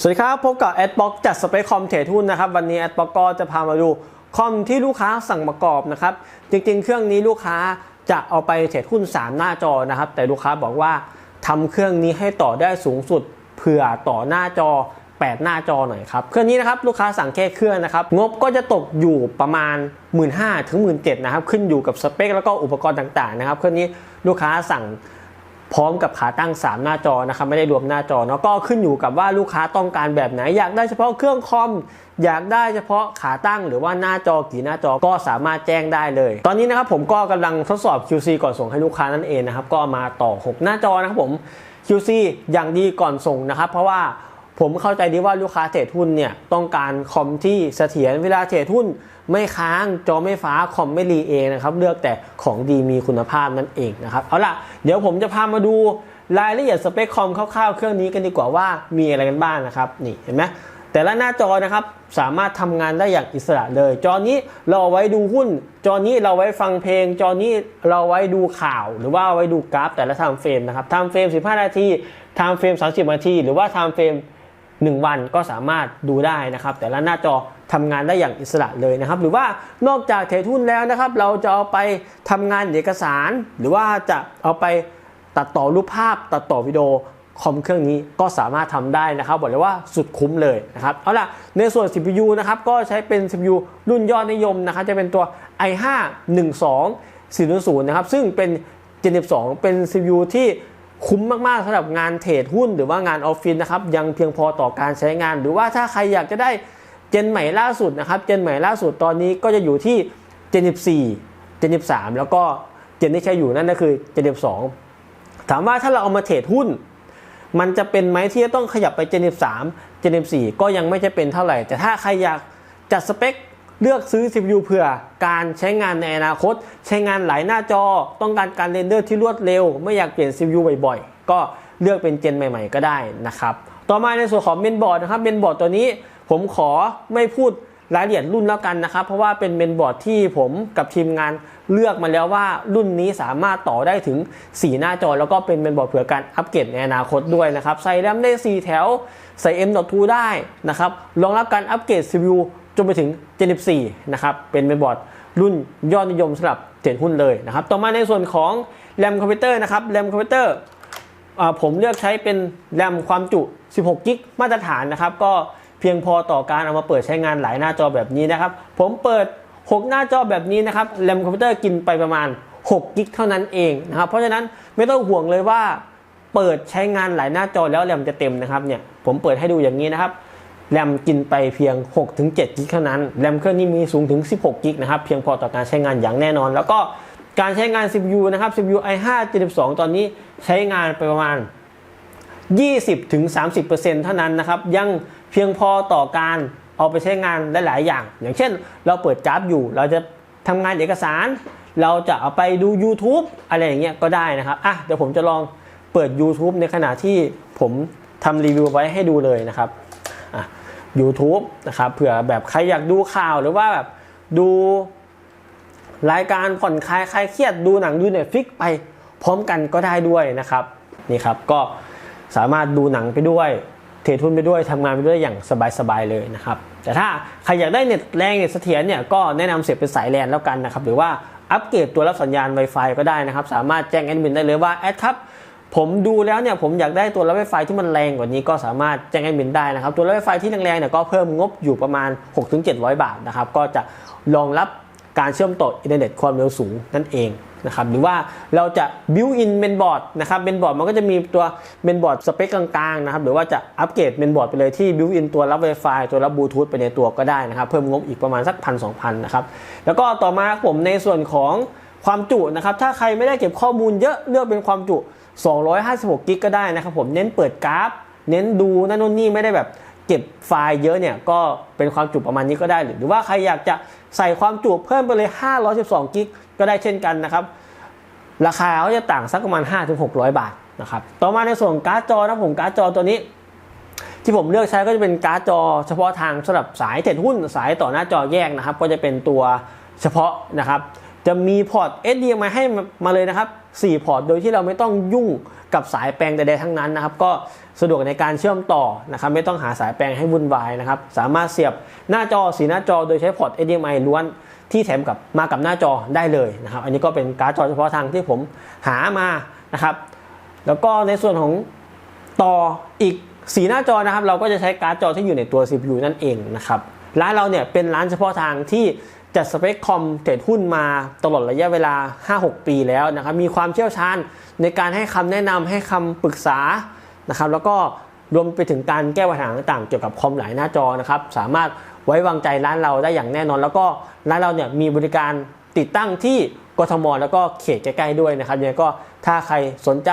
สวัสดีครับ พบกับแอดบ็อกจัดสเปคคอมเทรดหุ้นนะครับ วันนี้แอดบ็อกก็จะพามาดูคอมที่ลูกค้าสั่งประกอบนะครับ จริงๆ เครื่องนี้ลูกค้าจะเอาไปเทรดหุ้น 3 หน้าจอนะครับ แต่ลูกค้าบอกว่าทำเครื่องนี้ให้ต่อได้สูงสุดเผื่อต่อหน้าจอ 8 หน้าจอหน่อยครับ เครื่องนี้นะครับลูกค้าสั่งแค่เครื่องนะครับ งบก็จะตกอยู่ประมาณ 1 5ื่นถึงหมื่นนะครับ ขึ้นอยู่กับสเปคแล้วก็อุปกรณ์ต่างๆนะครับ เครื่องนี้ลูกค้าสั่ง พร้อมกับขาตั้ง 3 หน้าจอนะครับไม่ได้รวมหน้าจอเนาะก็ขึ้นอยู่กับว่าลูกค้าต้องการแบบไหน อยากได้เฉพาะเครื่องคอมอยากได้เฉพาะขาตั้งหรือว่าหน้าจอกี่หน้าจอก็สามารถแจ้งได้เลย ตอนนี้นะครับผมก็กำลังทดสอบ QC ก่อนส่งให้ลูกค้านั่นเองนะครับก็มาต่อ 6 หน้าจอนะครับผม QC อย่างดีก่อนส่งนะครับเพราะว่า ผมเข้าใจดีว่าลูกค้าเทรดหุ้นเนี่ยต้องการคอมที่เสถียรเวลาเทรดหุ้นไม่ค้างจอไม่ฟ้าคอมไม่รีเองนะครับเลือกแต่ของดีมีคุณภาพนั่นเองนะครับเอาล่ะเดี๋ยวผมจะพามาดูรายละเอียดสเปคคอมคร่าวๆเครื่องนี้กันดีกว่าว่ามีอะไรกันบ้างนะครับนี่เห็นไหมแต่ละหน้าจอนะครับสามารถทำงานได้อย่างอิสระเลย จอนี้เราเอาไว้ดูหุ้น จอนี้เราไว้ฟังเพลง จอนี้เราไว้ดูข่าว หรือว่าเอาไว้ดูกราฟแต่ละไทม์เฟรมนะครับไทม์เฟรม 15 นาทีไทม์เฟรม 30 นาที หรือว่าไทม์เฟรม 1 วันก็สามารถดูได้นะครับ แต่ละหน้าจอทำงานได้อย่างอิสระเลยนะครับ หรือว่านอกจากเทรดหุ้นแล้วนะครับ เราจะเอาไปทำงานเอกสาร หรือว่าจะเอาไปตัดต่อรูปภาพ ตัดต่อวิดีโอคอมเครื่องนี้ก็สามารถทำได้นะครับบอกเลยว่าสุดคุ้มเลยนะครับเอาล่ะในส่วน CPU นะครับก็ใช้เป็น CPU รุ่นยอดนิยมนะครับจะเป็นตัว i5 12400นะครับซึ่งเป็น Gen 12 เป็น CPU ที่ คุ้มมากๆสำหรับงานเทรดหุ้นหรือว่างานออฟฟิศนะครับยังเพียงพอต่อการใช้งาน หรือว่าถ้าใครอยากจะได้เจนใหม่ล่าสุดนะครับเจนใหม่ล่าสุดตอนนี้ก็จะอยู่ที่ Gen 14 Gen 13 แล้วก็เจนที่ใช้อยู่นั่นก็คือ Gen 12 ถามว่าถ้าเราเอามาเทรดหุ้น มันจะเป็นไหมที่จะต้องขยับไป Gen 13 Gen 14 ก็ยังไม่จะเป็นเท่าไหร่ แต่ถ้าใครอยากจัดสเปค เลือกซื้อ CPU เผื่อการใช้งานในอนาคต ใช้งานหลายหน้าจอ ต้องการการเรนเดอร์ที่รวดเร็ว ไม่อยากเปลี่ยน CPU บ่อยๆ ก็เลือกเป็นเจนใหม่ๆ ก็ได้นะครับ ต่อมาในส่วนของเมนบอร์ดนะครับ เมนบอร์ดตัวนี้ผมขอไม่พูดรายละเอียดรุ่นแล้วกันนะครับ เพราะว่าเป็นเมนบอร์ดที่ผมกับทีมงานเลือกมาแล้วว่ารุ่นนี้สามารถต่อได้ถึง 4 หน้าจอ แล้วก็เป็นเมนบอร์ดเผื่อการอัปเกรดในอนาคตด้วยนะครับ ใส่แรมได้ 4 แถว ใส่ M.2 ได้นะครับ รองรับการอัปเกรด CPU จนไปถึง Gen 14นะครับ เป็นเมนบอร์ดรุ่นยอดนิยมสำหรับเทรดหุ้นเลยนะครับ ต่อมาในส่วนของแรมคอมพิวเตอร์นะครับแรมคอมพิวเตอร์ผมเลือกใช้เป็นแรมความจุ 16 กิกมาตรฐานนะครับ ก็เพียงพอต่อการเอามาเปิดใช้งานหลายหน้าจอแบบนี้นะครับ ผมเปิด 6 หน้าจอแบบนี้นะครับแรมคอมพิวเตอร์กินไปประมาณ 6 กิกเท่านั้นเองนะครับ เพราะฉะนั้นไม่ต้องห่วงเลยว่า เปิดใช้งานหลายหน้าจอแล้วแรมจะเต็มนะครับเนี่ยผมเปิดให้ดูอย่างนี้นะครับ แรมกินไปเพียง 6-7 กิกเท่านั้น แรมเครื่องนี้มีสูงถึง 16 กิกนะครับ เพียงพอต่อการใช้งานอย่างแน่นอน แล้วก็การใช้งาน CPU นะครับ CPU i5 72 ตอนนี้ใช้งานไปประมาณ 20-30%เท่านั้นนะครับ ยังเพียงพอต่อการเอาไปใช้งานหลาย ๆ อย่าง อย่างเช่น เราเปิดกราฟอยู่ เราจะทำงานเอกสาร เราจะเอาไปดู YouTube อะไรอย่างเงี้ยก็ได้นะครับ อะ เดี๋ยวผมจะลองเปิด YouTube ในขณะที่ผมทำรีวิวไว้ให้ดูเลยนะครับ อะ YouTube นะครับเผื่อแบบใครอยากดูข่าวหรือว่าแบบดูรายการผ่อนคลายคลายเครียดดูหนังดูเน็ตฟิกไปพร้อมกันก็ได้ด้วยนะครับนี่ครับก็สามารถดูหนังไปด้วยเทรดหุ้นไปด้วยทำงานไปด้วยอย่างสบายๆเลยนะครับ แต่ถ้าใครอยากได้เน็ตแรงเน็ตเสถียรเนี่ยก็แนะนำเสียบเป็นสายแลนแล้วกันนะครับ หรือว่าอัปเกรดตัวรับสัญญาณ Wi-Fi ก็ได้นะครับ สามารถแจ้งแอดมินได้เลยว่าแอดครับ ผมดูแล้วเนี่ยผมอยากได้ตัวรับ Wi-Fi ที่มันแรงกว่านี้ก็สามารถแจ้งแอดมินได้นะครับ ตัวรับ Wi-Fi ที่แรงๆเนี่ยก็เพิ่มงบอยู่ประมาณ 6-700 บาทนะครับก็จะรองรับการเชื่อมต่ออินเทอร์เน็ตความเร็วสูงนั่นเองนะครับหรือว่าเราจะ build in เมนบอร์ดนะครับเมนบอร์ดมันก็จะมีตัวเมนบอร์ดสเปคกลางๆนะครับหรือว่าจะอัปเกรดเมนบอร์ดไปเลยที่ build in ตัวรับ Wi-Fi ตัวรับบลูทูธไปในตัวก็ได้นะครับ เพิ่มงบอีกประมาณสักพันสองพันนะครับ แล้วก็ต่อมาผมในส่วนของความจุนะครับ ถ้าใครไม่ได้เก็บข้อมูลเยอะเลือกเป็นความจุ 256กิกก็ได้นะครับผมเน้นเปิดกราฟ เน้นดูนั่นนู่นนี่ไม่ได้แบบเก็บไฟล์เยอะเนี่ยก็เป็นความจุประมาณนี้ก็ได้ หรือว่าใครอยากจะใส่ความจุเพิ่มไปเลย 512กิกก็ได้เช่นกันนะครับ ราคาเขาจะต่างสักประมาณ 5-600 บาทนะครับต่อมาในส่วนการ์ดจอนะผมการ์ดจอตัวนี้ ที่ผมเลือกใช้ก็จะเป็นการ์ดจอ เฉพาะทางสำหรับสายเทรดหุ้นสายต่อหน้าจอแยกนะครับ ก็จะเป็นตัวเฉพาะนะครับ จะมีพอร์ต HDMI ให้มาเลยนะครับ 4 พอร์ต โดยที่เราไม่ต้องยุ่งกับสายแปลงใดๆทั้งนั้นนะครับ ก็สะดวกในการเชื่อมต่อนะครับ ไม่ต้องหาสายแปลงให้วุ่นวายนะครับ สามารถเสียบหน้าจอสีหน้าจอโดยใช้พอร์ต HDMI ล้วนที่แถมกับมากับหน้าจอได้เลยนะครับ อันนี้ก็เป็นการ์ดจอเฉพาะทางที่ผมหามานะครับ แล้วก็ในส่วนของต่ออีกสีหน้าจอนะครับ เราก็จะใช้การ์ดจอที่อยู่ในตัว CPU นั่นเองนะครับร้านเราเนี่ยเป็นร้านเฉพาะทางที่ จัดสเปคคอมเทรดหุ้นมาตลอดระยะเวลา 5-6 ปีแล้วนะครับ มีความเชี่ยวชาญในการให้คำแนะนำให้คำปรึกษานะครับ แล้วก็รวมไปถึงการแก้ปัญหาต่างๆ เกี่ยวกับคอมหลายหน้าจอนะครับ สามารถไว้วางใจร้านเราได้อย่างแน่นอน แล้วก็ร้านเราเนี่ยมีบริการติดตั้งที่กทม แล้วก็เขตใกล้ๆด้วยนะครับยังไงก็ถ้าใครสนใจ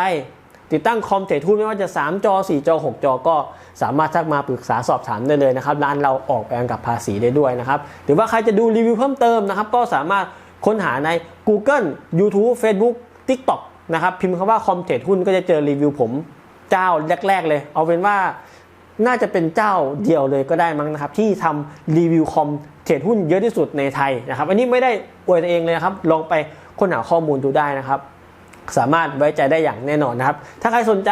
ติดตั้งคอมเทรดหุ้นไม่ว่าจะ 3 จอ 4 จอ 6 จอ ก็สามารถทักมาปรึกษาสอบถามได้เลยนะครับ ร้านเราออกแปลงกับภาษีได้ด้วยนะครับ หรือว่าใครจะดูรีวิวเพิ่มเติมนะครับ ก็สามารถค้นหาใน Google YouTube Facebook TikTok นะครับพิมพ์คำว่าคอมเทรดหุ้นก็จะเจอรีวิวผมเจ้าแรก ๆ เลย เอาเป็นว่าน่าจะเป็นเจ้าเดียวเลยก็ได้มั้งนะครับ ที่ทำรีวิวคอมเทรดหุ้นเยอะที่สุดในไทยนะครับ อันนี้ไม่ได้อวยตัวเองเลยนะครับ ลองไปค้นหาข้อมูลดูได้นะครับ สามารถไว้ใจได้อย่างแน่นอนนะครับ ถ้าใครสนใจ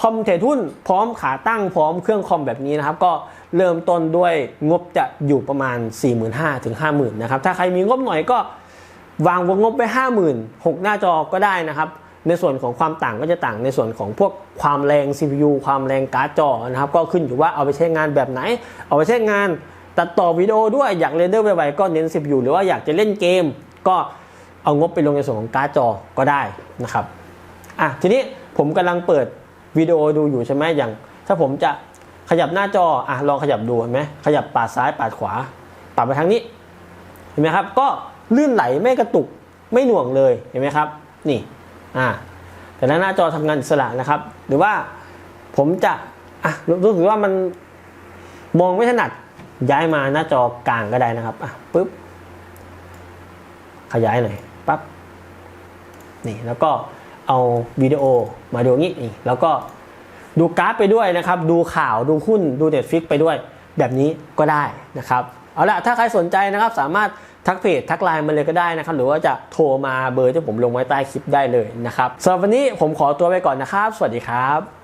คอมเทรดหุ้นพร้อมขาตั้งพร้อมเครื่องคอมแบบนี้นะครับ ก็เริ่มต้นด้วยงบจะอยู่ประมาณ 4 5 0 0 0ถึง50,000นะครับ ถ้าใครมีงบหน่อยก็วางวงงบไป50,000 6 หน้าจอก็ได้นะครับ ในส่วนของความต่างก็จะต่างในส่วนของพวกความแรง CPU ความแรงการ์ดจอนะครับ ก็ขึ้นอยู่ว่าเอาไปใช้งานแบบไหน เอาไปใช้งานตัดต่อวิดีโอด้วยอยากเรนเดอร์ไวๆก็เน้น CPU หรือว่าอยากจะเล่นเกม ก็ เอางบไปลงในส่วนของการ์ดจอก็ได้นะครับอะทีนี้ผมกำลังเปิดวิดีโอดูอยู่ใช่ไหมอย่าง ถ้าผมจะขยับหน้าจออะลองขยับดูเห็นไหมขยับปาดซ้ายปาดขวาปาดไปทางนี้เห็นไหมครับ ก็ลื่นไหลไม่กระตุกไม่หน่วงเลยเห็นไหมครับ นี่อ่าแต่ละหน้าจอทำงานอิสระนะครับ หรือว่าผมจะอะรู้สึกว่ามันมองไม่ถนัดย้ายมาหน้าจอกลางก็ได้นะครับอะปุ๊บขยายหน่อย นี่แล้วก็เอาวิดีโอมาดูงี้นี่แล้วก็ดูกราฟไปด้วยนะครับ ดูข่าวดูหุ้นดูเน็ตฟิกไปด้วยแบบนี้ก็ได้นะครับเอาละถ้าใครสนใจนะครับสามารถทักเพจทักไลน์มาเลยก็ได้นะครับ หรือว่าจะโทรมาเบอร์ที่ผมลงไว้ใต้คลิปได้เลยนะครับสำหรับวันนี้ผมขอตัวไปก่อนนะครับ สวัสดีครับ